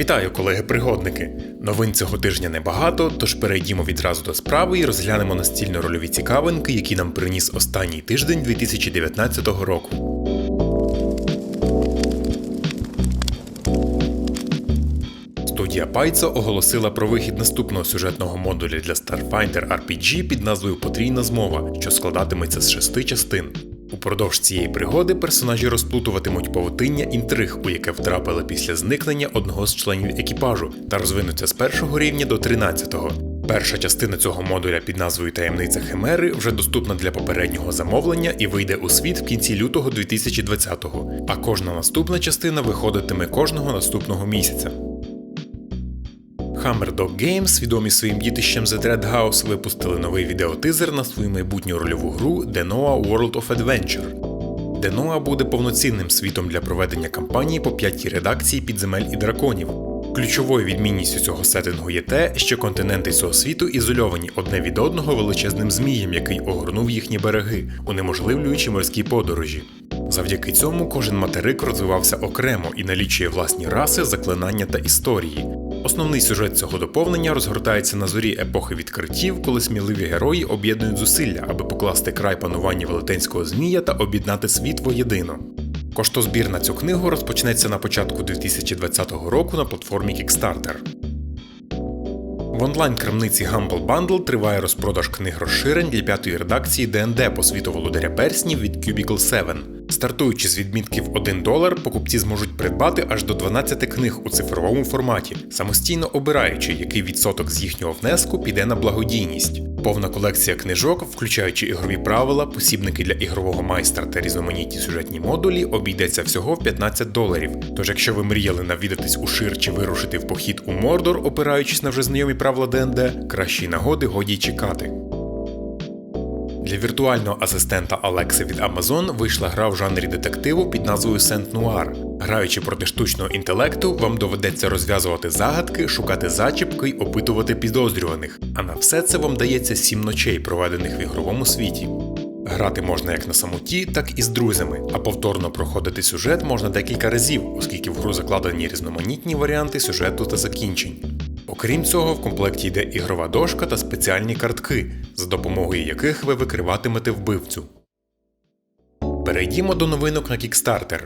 Вітаю, колеги-пригодники! Новин цього тижня небагато, тож перейдімо відразу до справи і розглянемо настільно-рольові цікавинки, які нам приніс останній тиждень 2019 року. Студія Paizo оголосила про вихід наступного сюжетного модуля для Starfinder RPG під назвою Потрійна змова, що складатиметься з шести частин. Упродовж цієї пригоди персонажі розплутуватимуть павутиння інтриг, у яке втрапили після зникнення одного з членів екіпажу, та розвинуться з першого рівня до 13-го. Перша частина цього модуля під назвою Таємниця Химери вже доступна для попереднього замовлення і вийде у світ в кінці лютого 2020-го, а кожна наступна частина виходитиме кожного наступного місяця. Hammer Dog Games, відомі своїм дітищем The Dread House, випустили новий відеотизер на свою майбутню рольову гру Denoa World of Adventure. Denoa буде повноцінним світом для проведення кампанії по п'ятій редакції підземель і драконів. Ключовою відмінністю цього сеттингу є те, що континенти цього світу ізольовані одне від одного величезним змієм, який огорнув їхні береги, унеможливлюючи морські подорожі. Завдяки цьому кожен материк розвивався окремо і налічує власні раси, заклинання та історії. Основний сюжет цього доповнення розгортається на зорі епохи відкриттів, коли сміливі герої об'єднують зусилля, аби покласти край пануванню велетенського змія та об'єднати світ воєдино. Коштозбір на цю книгу розпочнеться на початку 2020 року на платформі Kickstarter. В онлайн-крамниці Humble Bundle триває розпродаж книг розширень для п'ятої редакції ДНД по світу володаря перснів від Cubicle 7. Стартуючи з відмітків 1 долар, покупці зможуть придбати аж до 12 книг у цифровому форматі, самостійно обираючи, який відсоток з їхнього внеску піде на благодійність. Повна колекція книжок, включаючи ігрові правила, посібники для ігрового майстра та різноманітні сюжетні модулі, обійдеться всього в 15 доларів. Тож, якщо ви мріяли навідатись у шир чи вирушити в похід у Мордор, опираючись на вже знайомі правила ДНД, кращі нагоди годі чекати. Для віртуального асистента Алекси від Amazon вийшла гра в жанрі детективу під назвою Сент Нуар. Граючи проти штучного інтелекту, вам доведеться розв'язувати загадки, шукати зачіпки й опитувати підозрюваних. А на все це вам дається сім ночей, проведених в ігровому світі. Грати можна як на самоті, так і з друзями, а повторно проходити сюжет можна декілька разів, оскільки в гру закладені різноманітні варіанти сюжету та закінчень. Окрім цього, в комплекті йде ігрова дошка та спеціальні картки, за допомогою яких ви викриватимете вбивцю. Перейдімо до новинок на Kickstarter.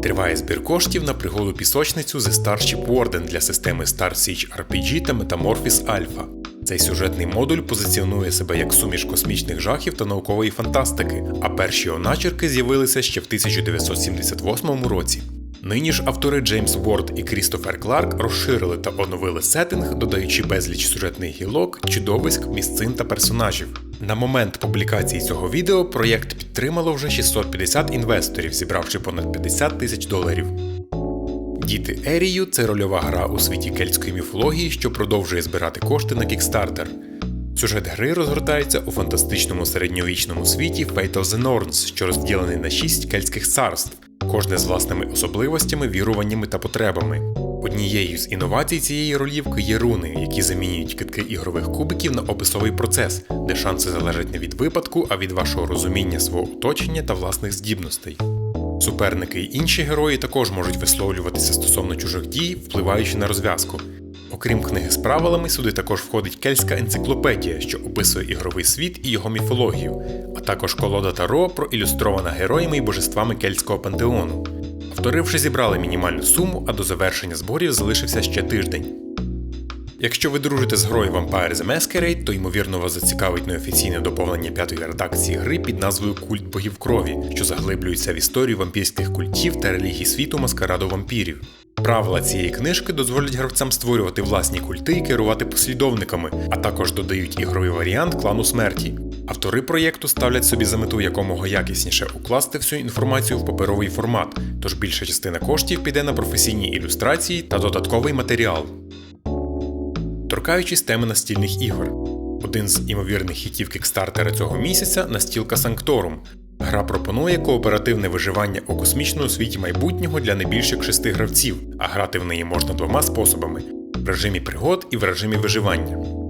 Триває збір коштів на пригоду пісочницю The Starship Warden для системи Star Siege RPG та Metamorphosis Alpha. Цей сюжетний модуль позиціонує себе як суміш космічних жахів та наукової фантастики, а перші його начерки з'явилися ще в 1978 році. Нині ж автори Джеймс Уорд і Крістофер Кларк розширили та оновили сеттинг, додаючи безліч сюжетних гілок, чудовиськ, місцин та персонажів. На момент публікації цього відео проєкт підтримало вже 650 інвесторів, зібравши понад 50 тисяч доларів. Діти Ерію це рольова гра у світі кельтської міфології, що продовжує збирати кошти на Kickstarter. Сюжет гри розгортається у фантастичному середньовічному світі Fate of the Norns, що розділений на шість кельтських царств, кожне з власними особливостями, віруваннями та потребами. Однією з інновацій цієї ролівки є руни, які замінюють китки ігрових кубиків на описовий процес, де шанси залежать не від випадку, а від вашого розуміння свого оточення та власних здібностей. Суперники й інші герої також можуть висловлюватися стосовно чужих дій, впливаючи на розв'язку. Окрім книги з правилами, сюди також входить кельтська енциклопедія, що описує ігровий світ і його міфологію, також колода Таро проілюстрована героями і божествами кельтського пантеону. Автори вже зібрали мінімальну суму, а до завершення зборів залишився ще тиждень. Якщо ви дружите з грою Vampire the Masquerade, то ймовірно вас зацікавить неофіційне доповнення п'ятої редакції гри під назвою Культ богів крові, що заглиблюється в історію вампірських культів та релігій світу маскараду вампірів. Правила цієї книжки дозволять гравцям створювати власні культи і керувати послідовниками, а також додають ігровий варіант клану смерті. Автори проєкту ставлять собі за мету якомога якісніше укласти всю інформацію в паперовий формат, тож більша частина коштів піде на професійні ілюстрації та додатковий матеріал. Торкаючись теми настільних ігор. Один з імовірних хітів кікстартера цього місяця настілка Санкторум. Гра пропонує кооперативне виживання у космічному світі майбутнього для не більше як шести гравців, а грати в неї можна двома способами: в режимі пригод і в режимі виживання.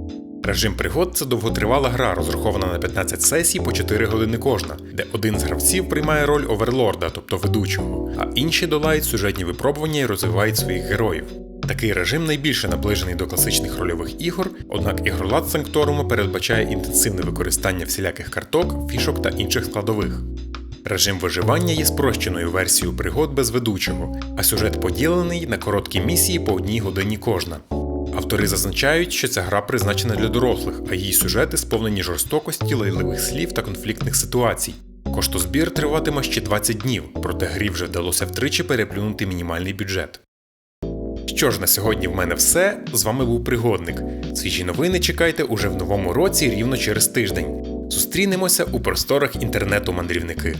Режим пригод це довготривала гра, розрахована на 15 сесій по 4 години кожна, де один з гравців приймає роль оверлорда, тобто ведучого, а інші долають сюжетні випробування і розвивають своїх героїв. Такий режим найбільше наближений до класичних рольових ігор, однак ігролад Санкторуму передбачає інтенсивне використання всіляких карток, фішок та інших складових. Режим виживання є спрощеною версією пригод без ведучого, а сюжет поділений на короткі місії по одній годині кожна. Автори зазначають, що ця гра призначена для дорослих, а її сюжети сповнені жорстокості, лайливих слів та конфліктних ситуацій. Коштозбір триватиме ще 20 днів, проте грі вже вдалося втричі переплюнути мінімальний бюджет. Що ж, на сьогодні в мене все. З вами був Пригодник. Свіжі новини чекайте уже в новому році рівно через тиждень. Зустрінемося у просторах інтернету мандрівники.